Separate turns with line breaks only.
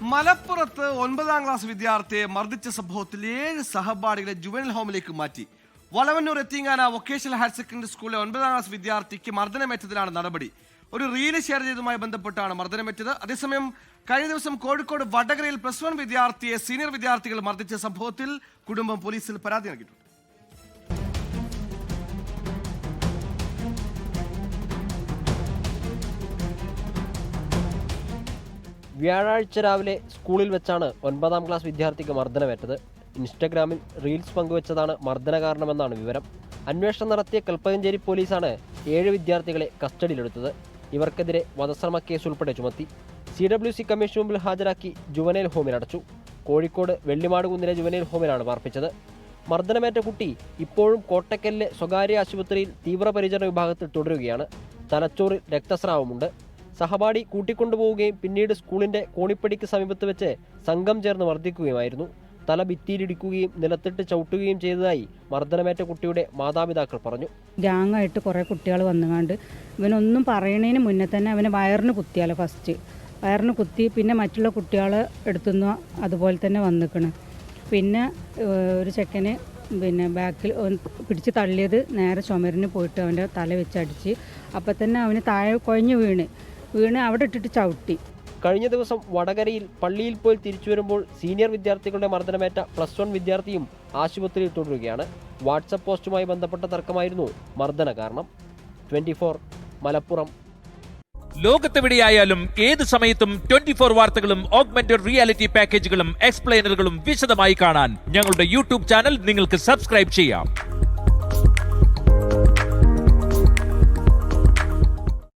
മലപ്പുറത്ത് ഒൻപതാം ക്ലാസ് വിദ്യാർത്ഥിയെ മർദ്ദിച്ച സംഭവത്തിൽ ഏഴ് സഹപാഠികളെ ജുവനൽ ഹോമിലേക്ക് മാറ്റി. വളവന്നൂർ എത്തിങ്ങാന വൊക്കേഷണൽ ഹയർ സെക്കൻഡറി സ്കൂളിലെ ഒൻപതാം ക്ലാസ് വിദ്യാർത്ഥിക്ക് മർദ്ദനമേറ്റതിലാണ് നടപടി. ഒരു റീൽ ഷെയർ ചെയ്തതുമായി ബന്ധപ്പെട്ടാണ് മർദ്ദനമേറ്റത്. അതേസമയം കഴിഞ്ഞ ദിവസം കോഴിക്കോട് വടകരയിൽ പ്ലസ് വൺ വിദ്യാർത്ഥിയെ സീനിയർ വിദ്യാർത്ഥികൾ മർദ്ദിച്ച സംഭവത്തിൽ കുടുംബം പോലീസിൽ പരാതി നൽകിയിട്ടുണ്ട്.
വ്യാഴാഴ്ച രാവിലെ സ്കൂളിൽ വെച്ചാണ് ഒൻപതാം ക്ലാസ് വിദ്യാർത്ഥിക്ക് മർദ്ദനമേറ്റത്. ഇൻസ്റ്റഗ്രാമിൽ റീൽസ് പങ്കുവച്ചതാണ് മർദ്ദന കാരണമെന്നാണ് വിവരം. അന്വേഷണം നടത്തിയ കൽപ്പകഞ്ചേരി പോലീസാണ് ഏഴ് വിദ്യാർത്ഥികളെ കസ്റ്റഡിയിലെടുത്തത്. ഇവർക്കെതിരെ വധശ്രമ കേസ് ഉൾപ്പെടെ ചുമത്തി. സി ഡബ്ല്യു സി കമ്മീഷൻ മുമ്പിൽ ഹാജരാക്കി ജുവനൈൽ ഹോമിലടച്ചു കോഴിക്കോട് വെള്ളിമാട് കുന്നിലെ ജുവനൈൽ ഹോമിലാണ് പാർപ്പിച്ചത്. മർദ്ദനമേറ്റ കുട്ടി ഇപ്പോഴും കോട്ടക്കലിലെ സ്വകാര്യ ആശുപത്രിയിൽ തീവ്രപരിചരണ വിഭാഗത്തിൽ തുടരുകയാണ്. തലച്ചോറിൽ രക്തസ്രാവമുണ്ട്. സഹപാഠി കൂട്ടിക്കൊണ്ടുപോവുകയും പിന്നീട് സ്കൂളിന്റെ കോണിപ്പടിക്ക് സമീപത്ത് വെച്ച് സംഘം ചേർന്ന് മർദ്ദിക്കുകയുമായിരുന്നു തല ഭിത്തിയിലിടിക്കുകയും നിലത്തിട്ട് ചവിട്ടുകയും ചെയ്തതായി മർദ്ദനമേറ്റ കുട്ടിയുടെ മാതാപിതാക്കൾ പറഞ്ഞു.
ഗ്യാങ്ങായിട്ട് കുറേ കുട്ടികൾ വന്നുകൊണ്ട് ഇവനൊന്നും പറയണതിന് മുന്നേ തന്നെ അവന് വയറിന് കുത്തിയാലോ ഫസ്റ്റ്. വയറിന് കുത്തി പിന്നെ മറ്റുള്ള കുട്ടികളെ എടുത്തുനിന്ന് അതുപോലെ തന്നെ വന്നിക്കണ്. പിന്നെ ഒരു ചെക്കന് പിന്നെ ബാക്കിൽ പിടിച്ച് തള്ളിയത് നേരെ ചുമരിന് പോയിട്ട് അവന്റെ തല വെച്ചടിച്ച് അപ്പം തന്നെ അവന് താഴെ കുഴഞ്ഞു വീണ്. വീണ് അവിടെ ഇട്ടിട്ട് ചവിട്ടി.
കഴിഞ്ഞ ദിവസം വടകരയിൽ പള്ളിയിൽ പോയി തിരിച്ചു വരുമ്പോൾ സീനിയർ വിദ്യാർത്ഥികളുടെ മർദ്ദനമേറ്റ പ്ലസ് വൺ വിദ്യാർത്ഥിയും ആശുപത്രിയിൽ തുടരുകയാണ്. വാട്സപ്പ് പോസ്റ്റുമായി ബന്ധപ്പെട്ട തർക്കമായിരുന്നു മർദ്ദന കാരണം. ട്വന്റി മലപ്പുറം.
ലോകത്തെവിടെയായാലും ഏത് സമയത്തും ട്വന്റി ഫോർ വാർത്തകളും ഓഗ്മെന്റഡ് റിയാലിറ്റി പാക്കേജുകളും എക്സ്പ്ലെയിനറുകളും വിശദമായി കാണാൻ ഞങ്ങളുടെ യൂട്യൂബ് ചാനൽ നിങ്ങൾക്ക് സബ്സ്ക്രൈബ് ചെയ്യാം.